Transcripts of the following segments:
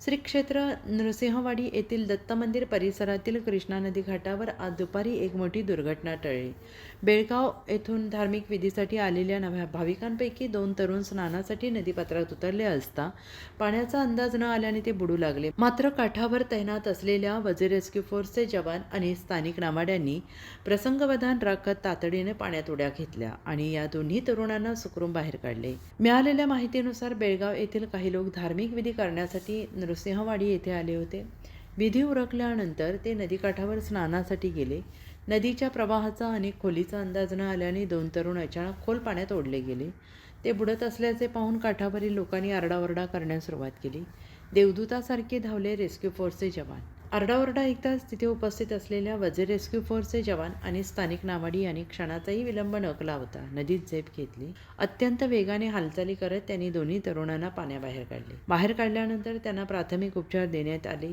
श्री क्षेत्र नृसिंहवाडी येथील दत्त मंदिर परिसरातील कृष्णा नदी घाटावर आज दुपारी एक मोठी दुर्घटना टळली. बेळगाव येथून धार्मिक विधीसाठी आलेल्या नव्या भाविकांपैकी दोन तरुण स्नानासाठी नदीपात्रात उतरले असता पाण्याचा अंदाज न आल्याने ते बुडू लागले. मात्र काठावर तैनात असलेल्या वजीर रेस्क्यू फोर्सचे जवान आणि स्थानिक नामाड्यांनी प्रसंगवधान राखत तातडीने पाण्यात उड्या घेतल्या आणि या दोन्ही तरुणांना सुखरूम बाहेर काढले. मिळालेल्या माहितीनुसार बेळगाव येथील काही लोक धार्मिक विधी करण्यासाठी नृसिंहवाडी येथे आले होते. विधी उरकल्यानंतर ते नदीकाठावर स्नानासाठी गेले. नदीच्या प्रवाहाचा आणि खोलीचा अंदाज न आल्याने दोन तरुण अचानक खोल पाण्यात ओढले गेले. ते बुडत असल्याचे पाहून काठावरील लोकांनी आरडाओरडा करण्यास सुरुवात केली. देवदूतासारखे धावले रेस्क्यू फोर्सचे जवान. आरडाओरडा एकदाच तिथे उपस्थित असलेल्या वजे रेस्क्यू फोर्सचे जवान आणि स्थानिक नावाडी यांनी क्षणाचाही विलंब न होता. नदीत झेप घेतली. अत्यंत वेगाने हालचाली करत त्यांनी दोन्ही तरुणांना पाण्याबाहेर काढले. बाहेर काढल्यानंतर त्यांना प्राथमिक उपचार देण्यात आले.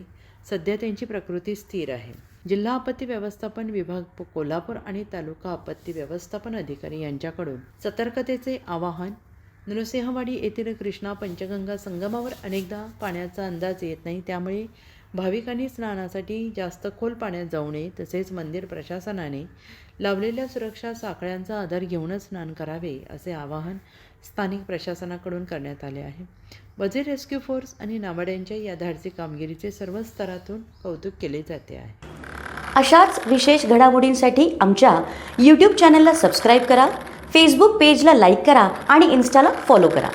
सध्या त्यांची प्रकृती स्थिर आहे. जिल्हा आपत्ती व्यवस्थापन विभाग कोल्हापूर आणि तालुका आपत्ती व्यवस्थापन अधिकारी यांच्याकडून सतर्कतेचे आवाहन नृसिंहवाडी येथील कृष्णा पंचगंगा संगमावर अनेकदा पाण्याचा अंदाज येत नाही त्यामुळे भाविकांनी स्नानासाठी जास्त खोल पाण्यात जाऊ नये तसेच मंदिर प्रशासनाने लावलेल्या सुरक्षा साखळ्यांचा आधार घेऊनच स्नान करावे असे आवाहन स्थानिक प्रशासनाकडून करण्यात आले आहे. वजीर रेस्क्यू फोर्स आणि नावाड्यांच्या या धाडसी कामगिरीचे सर्व स्तरातून कौतुक केले जाते आहे. अशाच विशेष घडामोडींसाठी आमच्या यूट्यूब चॅनलला सबस्क्राईब करा फेसबुक पेजला लाईक करा आणि इन्स्टाला फॉलो करा.